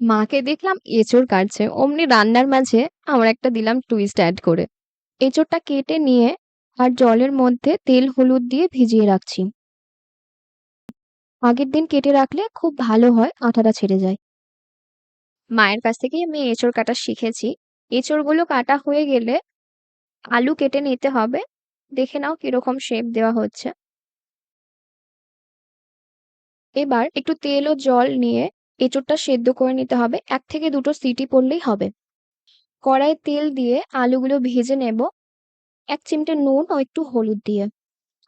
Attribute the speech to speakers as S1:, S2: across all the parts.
S1: মাকে দেখলাম এঁচোড় কাটছে। অমনি রান্নার মাঝে আমার একটা দিলাম টুইস্ট অ্যাড করে। এঁচোড়টা কেটে নিয়ে আর জলের মধ্যে তেল হলুদ দিয়ে ভিজিয়ে রাখছি। আগের দিন কেটে রাখলে খুব ভালো হয়, আঠাটা ছেড়ে যায়। মায়ের কাছ থেকেই আমি এঁচোড় কাটা শিখেছি। এঁচোড়গুলো কাটা হয়ে গেলে আলু কেটে নিতে হবে। দেখে নাও কীরকম শেপ দেওয়া হচ্ছে। এবার একটু তেল ও জল নিয়ে এঁচোড়টা সেদ্ধ করে নিতে হবে। এক থেকে দুটো সিটি পড়লেই হবে। কড়াইয়ে তেল দিয়ে আলুগুলো ভেজে নেব। এক চিমটে নুন ও একটু হলুদ দিয়ে।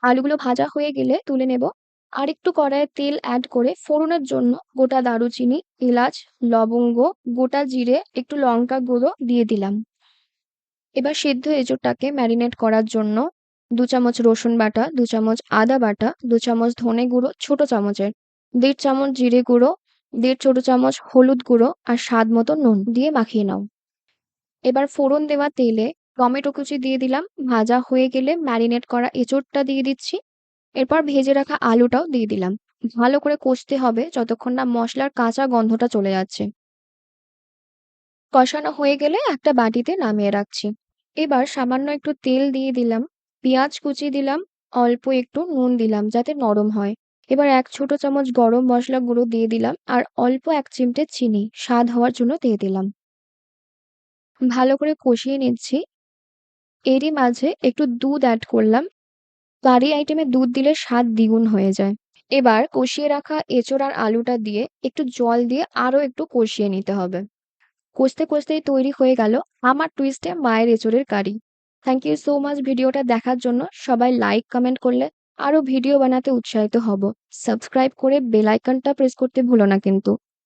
S1: আলুগুলো ভাজা হয়ে গেলে তুলে নেব। আর একটু কড়াইয়ে তেল অ্যাড করে ফোড়নের জন্য গোটা দারুচিনি, এলাচ, লবঙ্গ, গোটা জিরে, একটু লঙ্কা গুঁড়ো দিয়ে দিলাম। এবার সেদ্ধ এঁচোড়টাকে ম্যারিনেট করার জন্য দু চামচ রসুন বাটা, দু চামচ আদা বাটা, দু চামচ ধনে গুঁড়ো, ছোট চামচের। দেড় চামচ জিরে গুঁড়ো দেড় ছোট চামচ হলুদ গুঁড়ো আর স্বাদ মতো নুন দিয়ে মাখিয়ে নাও। এবার ফোড়ন দেওয়া তেলে টমেটো কুচি দিয়ে দিলাম। ভাজা হয়ে গেলে ম্যারিনেট করা এঁচোড়টা দিয়ে দিচ্ছি। এরপর ভেজে রাখা আলুটাও দিয়ে দিলাম। ভালো করে কষতে হবে যতক্ষণ না মশলার কাঁচা গন্ধটা চলে যাচ্ছে। কষানো হয়ে গেলে একটা বাটিতে নামিয়ে রাখছি। এবার সামান্য একটু তেল দিয়ে দিলাম। পেঁয়াজ কুচি দিলাম। অল্প একটু নুন দিলাম যাতে নরম হয়। এবার এক ছোট চামচ গরম মশলা গুঁড়ো দিয়ে দিলাম আর অল্প এক চিমটে চিনি, স্বাদ হওয়ার জন্য দিয়ে দিলাম। ভালো করে কষিয়ে নিচ্ছি। এরই মাঝে একটু দুধ অ্যাড করলাম। কারি আইটেমে দুধ দিলে স্বাদ দ্বিগুণ হয়ে যায়। এবার কষিয়ে রাখা এঁচোড় আর আলুটা দিয়ে একটু জল দিয়ে আরও একটু কষিয়ে নিতে হবে। কষতে কষতেই তৈরি হয়ে গেল আমার টুইস্টে মায়ের এঁচোড়ের curry. Thank you so much ভিডিওটা দেখার জন্য। সবাই লাইক কমেন্ট করলে আরও ভিডিও বানাতে উৎসাহিত হব। সাবস্ক্রাইব করে বেল আইকনটা প্রেস করতে ভুলো না কিন্তু।